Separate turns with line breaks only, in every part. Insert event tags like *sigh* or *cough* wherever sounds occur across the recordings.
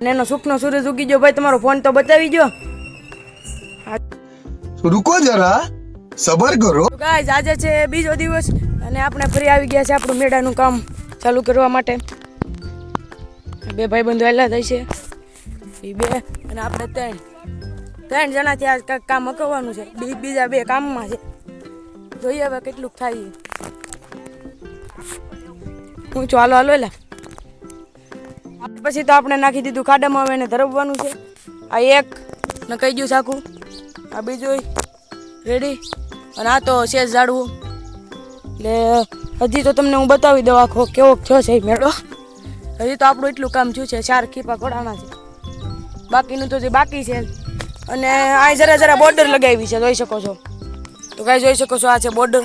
અને એનો સુખનો સૂરજ ઉગી ગયો. ભાઈ તમારો ફોન તો બતાવી ગયો
રૂકો જરા. સબર
કરો. ગાઈસ આજે છે બીજો દિવસ અને આપણે ફરી આવી ગયા છે આપણું મેળાનું કામ ચાલુ કરવા માટે. બે ભાઈ બંધો આવેલા થાય છે. એ બે અને આપણે ત્રણ. ત્રણ જણાથી આ કાંઈક કામ અકવવાનું છે. બીજા બે કામમાં છે. જોઈએ હવે કેટલું થાય. હું ચાલો હાલો એલા પછી તો આપણે નાખી દીધું ખાડામાં હવે એને ધરવવાનું છે. આ એક, ને કહી ગયું સાકું આ બીજું રેડી. અને આ તો શેષ ઝાડવું. એટલે હજી તો તમને હું બતાવી દઉં આખો કેવો થયો છે મેળો. હજી તો આપણું એટલું કામ થયું છે, ચાર ખીપા કોડાના છે. બાકીનું તો જે બાકી છે. અને આ જરા જરા બોર્ડર લગાવી છે, જોઈ શકો છો. તો કાંઈ જોઈ શકો છો, આ છે બોર્ડર.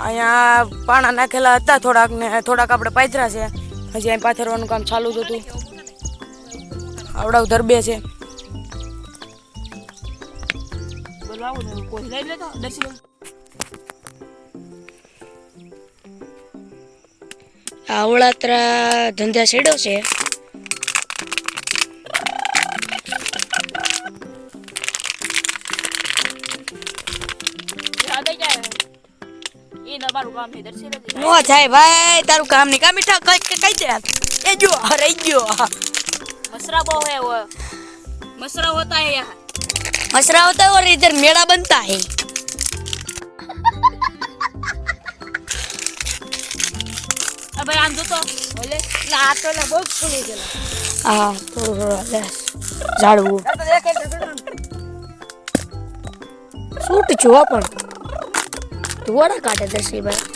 અહીંયા પાણા નાખેલા હતા થોડાક ને થોડાક આપણે પાથરા છે. હજી અહીં પાથરવાનું કામ ચાલુ જ હતું. આવડાવ ધરબે છે. આવડાત્રા ધંધા છેડો છે. નો થાય ભાઈ તારું કામ નહીં કા મીઠા કઈ કઈ દે એ જો રહી ગયો
मसरा वो है वो मसरा होता है यहाँ
मसरा होता है और इधर मेला बनता है
अब आम जो तो बोले
આ તો ને બહુ ખુલી ગયેલા હા થોડું થોડું લેસ ઝાડવું શૂટ છો પણ ધોળા કાઢે દર્શીભાઈ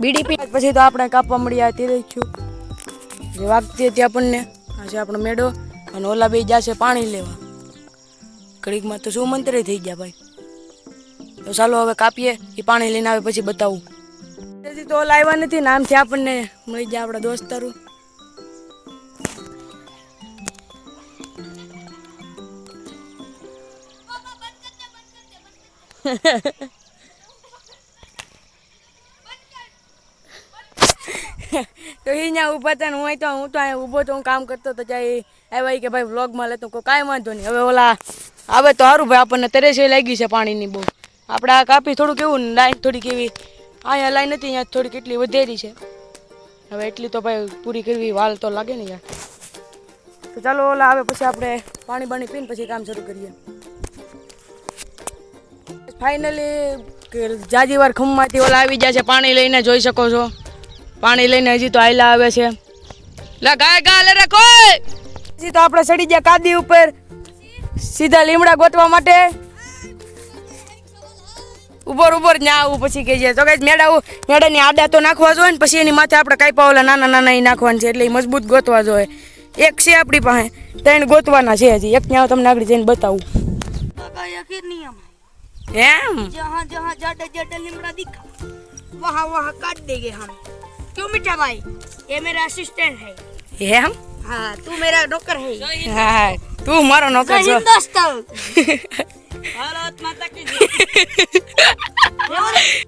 બીડીપી. પછી તો આપણે કાપવા મળ્યા તે છું જે વાગતી હતી આપણને. આ છે આપણો મેળો અને ઓલા બે જશે પાણી લેવા. ઘડીકમાં તો શું મંત્રે થઈ ગયા ભાઈ. તો ચાલો હવે કાપીએ, એ પાણી લઈને આવે પછી બતાવું. હજી તો ઓલા આવ્યા નથી નામથી આપણને મળી જાય આપણા દોસ્તારું. તો *laughs* અહીંયા ઊભા હતા હું તો હું તો અહીંયા ઊભો તો હું કામ કરતો તો ત્યાં આવ્યા કે ભાઈ વ્લોગમાં લેતો કોઈ કાંઈ વાંધો નહીં. હવે ઓલા આવે તો સારું ભાઈ, આપણને તરેસે લાગી છે પાણીની બહુ. આપણે આ કાપી થોડું કેવું ને લાઈન થોડીક એવી, અહીંયા લાઈન નથી અહીંયા થોડીક એટલી વધેરી છે. હવે એટલી તો ભાઈ પૂરી કરવી વાલ તો લાગે ને યાર. તો ચાલો ઓલા આવે, પછી આપણે પાણી બાણી પીને પછી કામ શરૂ કરીએ. ફાઇનલી જાજી વાર ખમમાંથી ઓલા આવી જાય છે, પાણી લઈને જોઈ શકો છો. પાણી લઈને હજી તો આયલા આવે છે. લા ગાય ગા લે રે કોઈ! હજી તો આપણે સડી ગયા કાદી ઉપર. સીધા લીમડા ગોતવા માટે. ઉપર ઉપર ના આવું પછી કહી જાય તો કઈ મેળા મેળાની આડા તો નાખવા જોઈએ ને પછી એની માથે આપણે કાંઈ પાવલા નાના નાના એ નાખવાના છે એટલે એ મજબૂત ગોતવા જોઈએ એક છે આપણી પાસે. ત્રણ ગોતવાના છે હજી. એક ત્યાં તમને આગળ જઈને બતાવું. એમ?
જહા જહા જાડે જાડે લીમડા દીખા વાહ વાહ કાઢ દે હા क्यों मीठा भाई ये मेरा असिस्टेंट है
એમ
हाँ तू मेरा नौकर है
હા તું મારો નોકર છો
हिंदुस्तान भारत माता की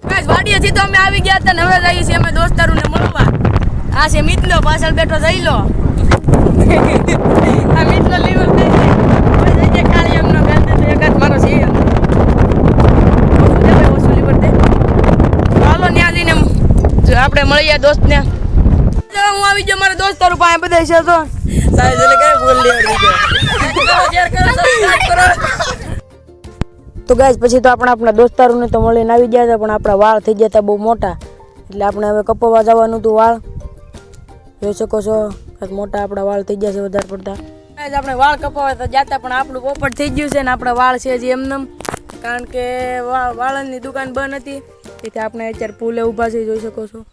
બસ વાડીએથી તો અમે આવી ગયા હતા ને હવે જઈએ છીએ અમે દોસ્તારોને મળવા આ છે મિતલો પાછળ બેઠો જઈ લો આ મિતલો લીવર દઈ આપણે મળીએ દોસ્તને. ને હું આવી ગયો મારા દોસ્તારો પાસે બધા છે તો. સાહેબ એટલે કઈ બોલ તો ગાય પછી તો આપણે આપણા દોસ્તારોને તો મળીને આવી ગયા હતા પણ આપણા વાળ થઈ ગયા હતા બહુ મોટા. એટલે આપણે હવે કપવા જવાનું હતું વાળ. જોઈ શકો છો કાંઈક મોટા આપણા વાળ થઈ ગયા છે વધારે પડતા. આપણે વાળ કપાવા તો જાતા પણ આપણું પોપટ થઈ ગયું છે ને આપણા વાળ છે હજી એમનેમ. કારણ કે વાળની દુકાન બંધ હતી. તેથી આપણે અત્યારે પુલે ઊભા થઈ જોઈ શકો છો.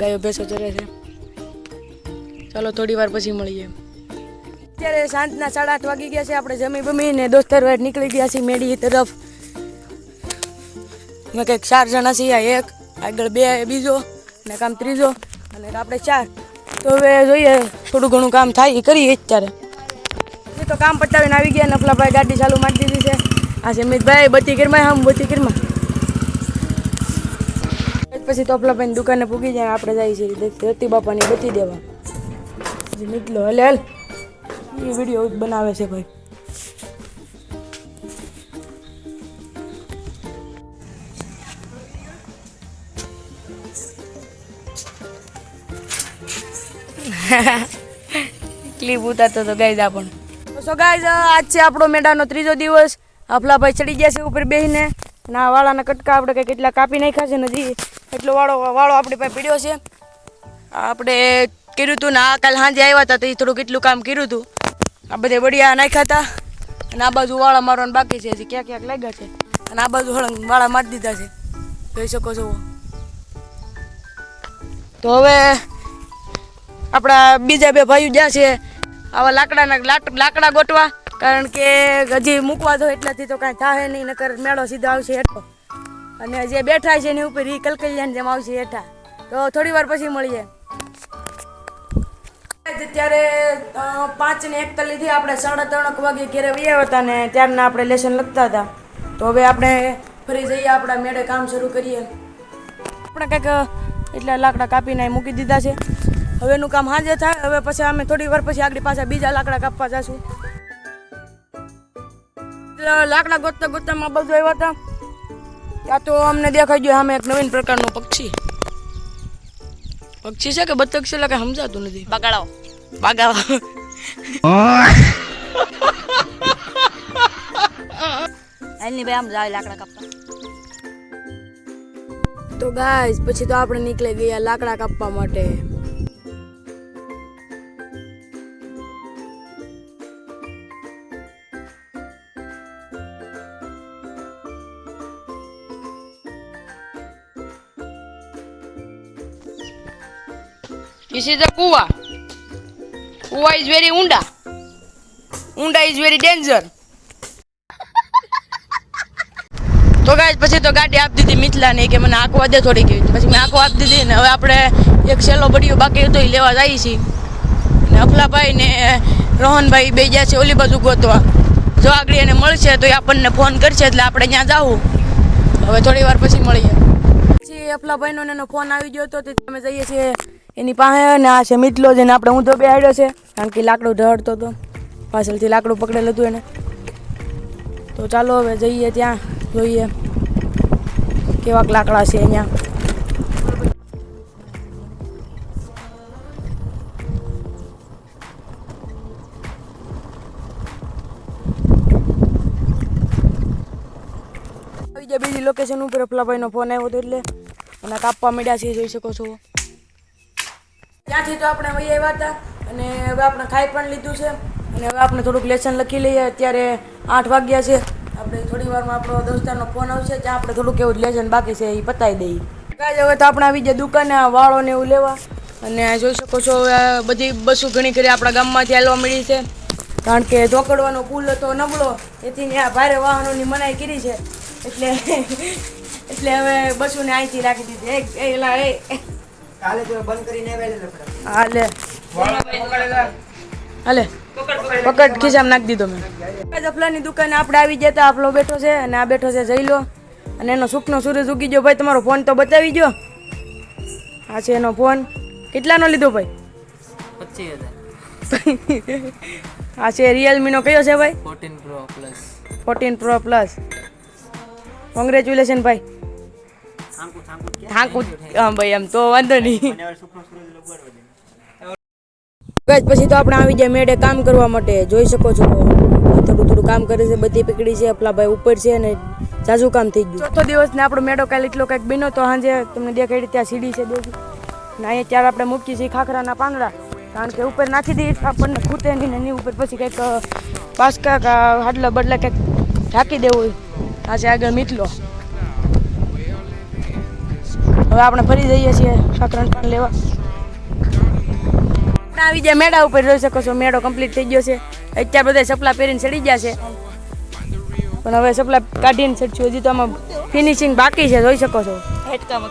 ગાયો ભેંસો ચરે છે. ચાલો, થોડી વાર પછી મળીએ. અત્યારે સાંજના સાડા આઠ વાગી ગયા છે, આપણે જમી બમી ને દોસ્તર વાટ નીકળી ગયા છીએ મેડી તરફ. મેં કંઈક ચાર જણા છીએ એક, આગળ બે બીજો ને કામ ત્રીજો, અને આપણે ચાર. તો હવે જોઈએ, થોડું ઘણું કામ થાય, એ કરીએ અત્યારે. તો કામ પતાવીને આવી ગયા નફલાભાઈ ગાડી ચાલુ મારી દીધી છે. આ સમિતભાઈ મિતભાઈ બત્તી કિરમાં હમ બત્તી કિરમાં પછી તોફલાભાઈ દુકાને પૂગી જાય, આપણે જઈએ છીએ ધરતી બાપાની બચી દેવા. નીકળો હલે, હલ. એ વીડિયો બનાવે છે ભાઈ *laughs* ક્લિપ ઉતારતો તો ગાઈઝ આપણ સો ગાઈઝ આજ છે આપણો મેળાનો ત્રીજો દિવસ. અફલાભાઈ ચડી ગયા છે ઉપર બેહીને. ના વાળાના કટકા આપણે કંઈક કેટલા કાપી નાખ્યા છે નથી. એટલો વાળો વાળો આપણી પાસે પીડ્યો છે. આપણે કર્યું હતું ને આ કાલ સાંજે આવ્યા હતા તો એ થોડું કેટલું કામ કર્યું હતું. આ બધે વડિયા નાખ્યા હતા. અને આ બાજુ વાળા મારવાનું બાકી છે હજી. ક્યાંક ક્યાંક લાગ્યા છે. અને આ બાજુ વાળા મારી દીધા છે. જોઈ શકો છો. તો હવે આપણા બીજા બે ભાઈઓ જ્યાં છે. આવા લાકડાના લાકડા ગોટવા કારણ કે હજી મૂકવા દો એટલાથી તો કાંઈ થાય નહીં નકર મેળો સીધો આવશે હેઠો. અને જે બેઠા છે એની ઉપર એ કલકલિયાની જેમ આવશે હેઠા. તો થોડી વાર પછી મળીએ. ત્યારે અ, પાંચ ને એકતાલીસથી આપણે સાડા ત્રણ વાગે ઘેરે વ્યા હતા ને ત્યારના આપણે લેસન લખતા હતા. તો હવે આપણે ફરી જઈએ આપણા મેળે કામ શરૂ કરીએ. આપણે કંઈક એટલા લાકડા કાપીને મૂકી દીધા છે. હવે એનું કામ હાજર થાય હવે પછી અમે થોડી વાર પછી આગળ પાછા બીજા લાકડા કાપવા જશું. લાકડા ગોતતા ગોતતા માં બધું આવ્યા હતા. ત્યાં તો અમને દેખાઈ ગયું આમે એક નવીન પ્રકારનું પક્ષી. પક્ષી છે કે બતક છે કઈ સમજાતું નથી.
બગાડો.
બાગાવા
એની ભાઈ આમ જાય લાકડા કાપવા.
તો ગાઈસ પછી તો આપણે નીકળી ગયા લાકડા કાપવા માટે. This is a કુવા કુવા is very unda. ઊંડા is very danger. *laughs* તો ગાય પછી તો ગાડી આપી દીધી મિથલાને કે મને આંખો દે થોડી કેવી પછી મેં આંખો આપી દીધી ને હવે આપણે એક સેલો બડીયો બાકી હતો એ લેવા જઈએ છીએ ને અફલાભાઈ ને રોહનભાઈ બે ગયા છે ઓલી બાજુ ગોતવા. જો આગળ એને મળશે તો એ આપણને ફોન કરશે એટલે આપણે ત્યાં જાવું. હવે થોડી વાર પછી મળીએ. પછી અફલાભાઈનો ને એનો ફોન આવી ગયો હતો તે અમે જઈએ છીએ એની પાસે ને આ છે મીટલો જેને આપણે ઊંધો બેહાડ્યો છે. કારણ કે લાકડું ઢળતો હતો પાછળથી લાકડું પકડેલું હતું એને. તો ચાલો હવે જઈએ ત્યાં, જોઈએ કેવાક લાકડા છે અહીંયા. બીજી લોકેશન ઉપર અફલાભાઈનો ફોન આવ્યો હતો એટલે અને કાપવા માંડ્યા છે, જોઈ શકો છો. ત્યાંથી તો આપણે વહી આવ્યા હતા અને હવે આપણે ખાઈ પણ લીધું છે. અને હવે આપણે થોડુંક લેસન લખી લઈએ. અત્યારે આઠ વાગ્યા છે. આપણે થોડી વારમાં આપણો દોસ્તારનો ફોન આવશે ત્યાં આપણે થોડુંક એવું લેસન બાકી છે, એ પતાવી દઈએ. કાંઈ હવે તો આપણે આવી ગયા દુકાને, આ વાળો ને એવું લેવા. અને જોઈ શકો છો, હવે બધી બસો ઘણી કરી આપણા ગામમાંથી હાલવા મળી છે. કારણ કે ધોકડવાનો પુલ હતો નબળો, એથી ત્યાં ભારે વાહનોની મનાઈ કરી છે. એટલે *laughs* એટલે હવે બસોને અહીંથી રાખી દીધી. એક એ એલા એ. હાલે હાલે. પકડ ખિસ્સામાં નાખી દીધો મેં. જફલાની દુકાને આપણે આવી ગયા તા આપલો બેઠો છે અને આ બેઠો છે જઈ લો અને એનો સુખનો સૂરજ ઉગી ગયો. ભાઈ તમારો ફોન તો બતાવી ગયો આ છે એનો ફોન. કેટલાનો લીધો ભાઈ?
પચીસ હજાર.
આ છે રિયલમીનો કયો છે ભાઈ?
Fourteen pro plus
fourteen pro plus congratulation ભાઈ. થાંકું હા ભાઈ એમ તો વાંધો નહીં. ગાઈસ પછી તો આપણે આવી જાય મેડે કામ કરવા માટે. જોઈ શકો છો. થોડું થોડું કામ કરે છે બધી પકડી છે અપલાભાઈ ઉપર છે અને જાજુ કામ થઈ ગયું. ચોથો દિવસ ને આપણો મેડો કાલે એટલો કંઈક બીનો તો સાંજે તમને દેખાડી ત્યાં સીડી છે દેખી ને અહીંયા ત્યારે આપણે મૂકી છીએ ખાખરાના પાંદડા. કારણ કે ઉપર નાખી દઈએ તો આપણને ખૂટે નહીં ને એની ઉપર પછી કંઈક પાસકા હાડલા બદલા કંઈક ઢાંકી દેવું આજે આગળ મીટલો હવે આપણે ફરી જઈએ છીએ ખાખરાના પણ લેવા આપણે આવી ગયા મેળા ઉપર જોઈ શકો છો મેળો કમ્પ્લીટ થઈ ગયો છે અત્યારે બધા સપલા પહેરીને ચડી ગયા છે પણ હવે સપલા કાઢીને ચડશું હજી તો આમાં ફિનિશિંગ બાકી છે જોઈ શકો છો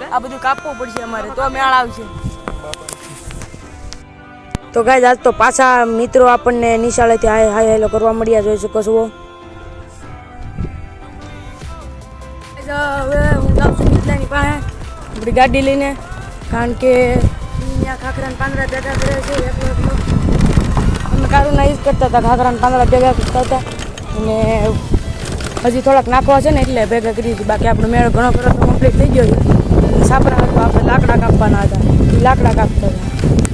આ બધું કાપવું પડશે અમારે તો મેળ આવશે તો ગાય આજ તો પાછા મિત્રો આપણને નિશાળેથી હાય હાય હેલો કરવા મળ્યા જોઈ શકો છો આપણી ગાડી લઈને, કારણ કે ત્યાં ખાખરા પાંદડા ભેગા કરે છે, એકલો એકલો. અમે કારુના યુઝ કરતા હતા ખાખરા પાંદડા ભેગા કરતા હતા. અને હજી થોડાક નાખવા છે ને, એટલે ભેગા કરી હતી બાકી આપણો મેળો ઘણો ખરો કમ્પ્લીટ થઈ ગયો છે. સાપરા આપણે લાકડા કાપવાના હતા. લાકડા કાપતા હતા.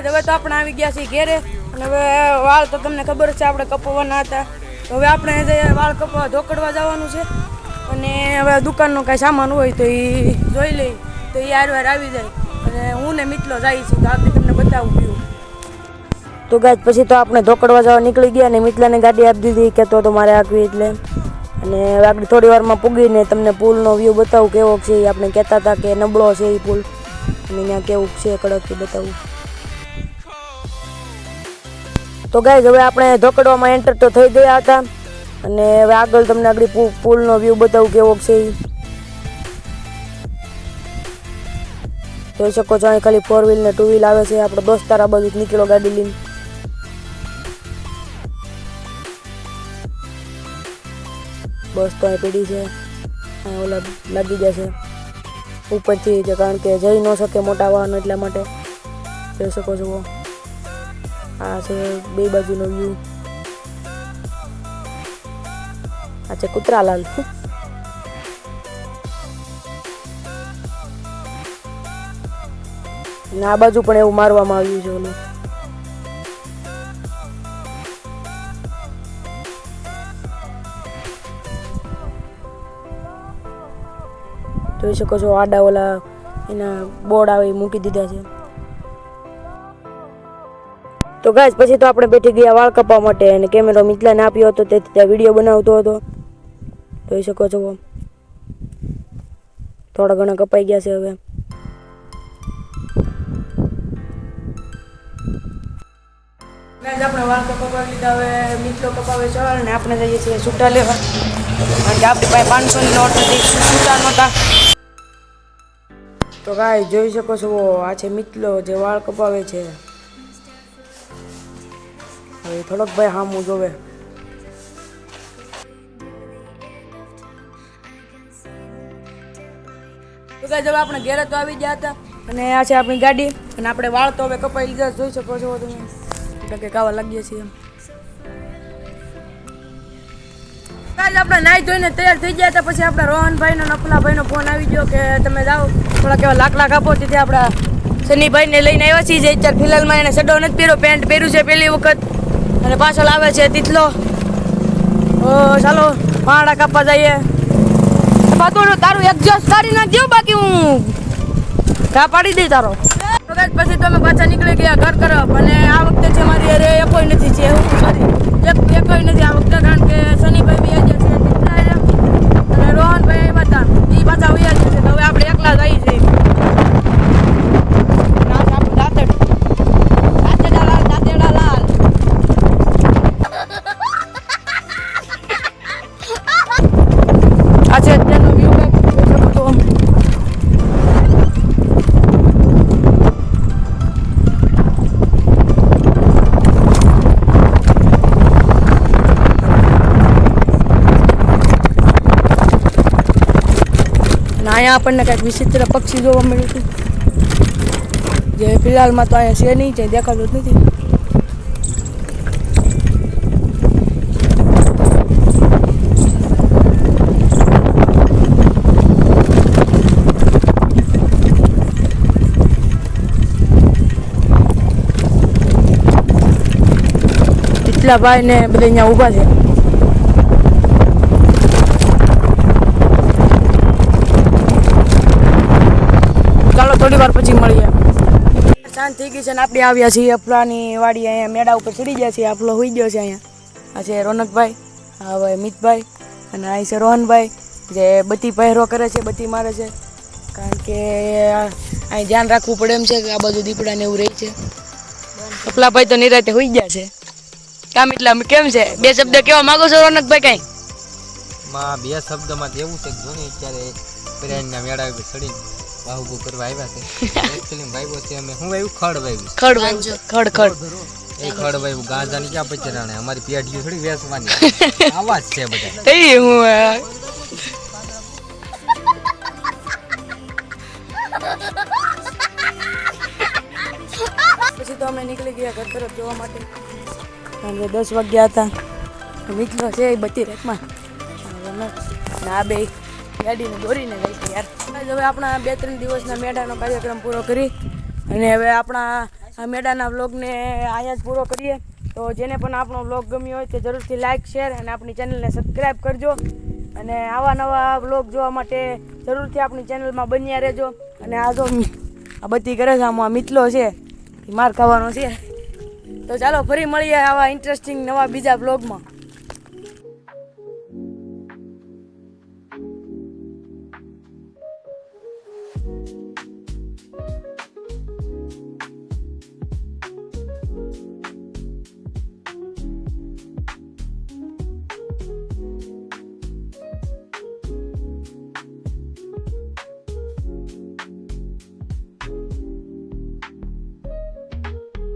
હવે તો આપણે આવી ગયા છીએ ઘેરે. અને હવે વાળ તો તમને ખબર છે, આપણે કપાવવાના હતા. હવે આપણે વાળ કપવા ધોકડવા જવાનું છે. અને હવે દુકાનનો કાંઈ સામાન હોય તો એ જોઈ લઈ. તો એ વાર આવી જાય. અને હું ને મિત્રો જાય છે તો આપણે તમને બતાવું પીવું તો ગાય પછી તો આપણે ધોકડવા જવા નીકળી ગયા અને મિતલાને ગાડી આપી દીધી. કહેતો, તો મારે આપવી એટલે. અને આપણે થોડી વારમાં પૂગીને તમને પુલનો વ્યૂ બતાવું કેવો છે એ આપણે કહેતા હતા કે નબળો છે એ પુલ. અને ત્યાં કેવું છે કડક બતાવું. તો ગાઈઝ હવે આપણે ધોકડવામાં એન્ટર તો થઈ ગયા હતા. અને હવે આગળ તમને આગળ પુલનો વ્યૂ બતાવું કેવો છે જોઈ શકો છો, અહીં ખાલી ફોર વ્હીલ ને ટુ વ્હીલ આવે છે. આપણો દોસ્તાર આ બાજુ નીકળ્યો ગાડી લઈને. બસ તો અહીં પીડી છે. ઓલા લાગી ગયા છે. ઉપરથી કારણ કે જઈ ન શકે મોટા વાહનો એટલા માટે. જોઈ શકો છો. આ છે બે બાજુનો વ્યૂ આ છે કુતરાલાલ. ને આ બાજુ પણ એવું મારવામાં આવ્યું છે ઓલું. જોઈ શકો છો આડા ઓલા એના બોર્ડ આવે મૂકી દીધા છે. તો ગાઈસ, પછી તો આપણે બેઠી ગયા વાળ કપવા માટે અને કેમેરો મિતલાને આપ્યો હતો, તેથી ત્યાં વીડિયો બનાવતો હતો. જોઈ શકો છો. થોડા ઘણા કપાઈ ગયા છે હવે. વાળ કપાવી હવે, મિત્રો કપાવે છે અને આપણે જઈએ છીએ છૂટા લેવા. કારણ કે આપણી પાસે પાંચસોની નોટ હતી, છૂટા તો ગાય જોઈ શકો છો, આ છે મિત્રો જે વાળ કપાવે છે. હવે થોડોક ભાઈ હામું જોવે. તો ગાઈસ, હવે આપણે ઘેરે તો આવી ગયા હતા અને આ છે આપણી ગાડી અને આપણે વાળ તો હવે કપાઈ લીધા જોઈ શકો છો તમે. કે કાવા લાગીએ છીએ કાલે આપણે નાઈ ધોઈને તૈયાર થઈ ગયા હતા, પછી આપણા રોહનભાઈનો અને નો ફોન આવી ગયો કે તમે જાઓ. થોડાક એવા લાખ લાખ આપો તેથી આપણા ને લઈને આવ્યા છીએ. અત્યારે ફિલહાલમાં એને સડો નથી પહેર્યો, પેન્ટ પહેર્યું છે પહેલી વખત. અને પાછળ આવે છે તીતલો. ઓ ચાલો પાડા કાપવા જઈએ. પાતું તારું એડજસ્ટ કરી નાખજો બાકી હું. કા પાડી દઈ તારો. પછી તમે પાછા નીકળી ગયા, ઘર તરફ. અને આ વખતે છે મારી અરે એકોય નથી છે, એવું સોરી એક એકોય નથી આ વખતે, કારણ કે શનિભાઈ બી આજે છે અને રોહનભાઈ આવ્યા હતા. એ પાછા વયા અહીંયા આપણને કંઈક વિચિત્ર પક્ષી જોવા મળ્યું હતું જે ફિલહાલમાં તો અહીંયા છે નહીં જે દેખાતું જ નથી. એટલા ભાઈ ને બધા અહીંયા ઊભા છે. થોડી વાર પછી મળીએ. શાંત થઈ ગઈ છે ને આપણે આવ્યા છીએ અફલાની વાડી અહીંયા મેળા ઉપર ચડી ગયા છીએ. આપલો હોઈ ગયો છે અહીંયા. આ છે રોનકભાઈ, આ ભાઈ મિતભાઈ અને અહીં છે રોહનભાઈ જે બધી પહેરો કરે છે બધી મારે છે. કારણ કે અહીં ધ્યાન રાખવું પડે એમ છે કે આ બધું દીપડાને એવું રહી છે. અફલાભાઈ તો નિરાતે હોઈ ગયા છે. કામ એટલા કેમ છે? બે શબ્દ કેવા માંગો છો રોનકભાઈ કઈ?
માં બે શબ્દમાં એવું છે કે જોને અત્યારે પર્યાણના મેળા ઉપર ચડીને બાહુબુ કરવા આવ્યા છે એકચુઅલી વાવ્યો છે અમે. હું વાવ્યું? ખડ વાવ્યું
ખડ વાંચો ખડ ખડ.
એ ખડ વાવ્યું. ગાંજાની ક્યાં પચરાણે અમારી પેઢીઓ થોડી વેસવાની *laughs* આવા જ છે બધા.
થઈ હું પછી તો અમે નીકળી ગયા ઘર તરફ જોવા માટે. અને દસ વાગ્યા હતા. મિત્રો છે એ બધી રેતમાં. ના આ બે ગાડીને દોરીને ગઈ યાર. આજ હવે આપણા બે ત્રણ દિવસના મેળાનો કાર્યક્રમ પૂરો કરી અને હવે આપણા મેળાના વ્લોગને અહીંયા જ પૂરો કરીએ. તો જેને પણ આપણો વ્લોગ ગમ્યો હોય તે જરૂરથી લાઇક શેર અને આપણી ચેનલને સબસ્ક્રાઈબ કરજો. અને આવા નવા વ્લોગ જોવા માટે જરૂરથી આપણી ચેનલમાં બન્યા રહેજો. અને આ જો આ બધી કરે છે, આમાં મિતલો છે, એ માર ખાવાનો છે. તો ચાલો ફરી મળીએ આવા ઇન્ટરેસ્ટિંગ નવા બીજા બ્લોગમાં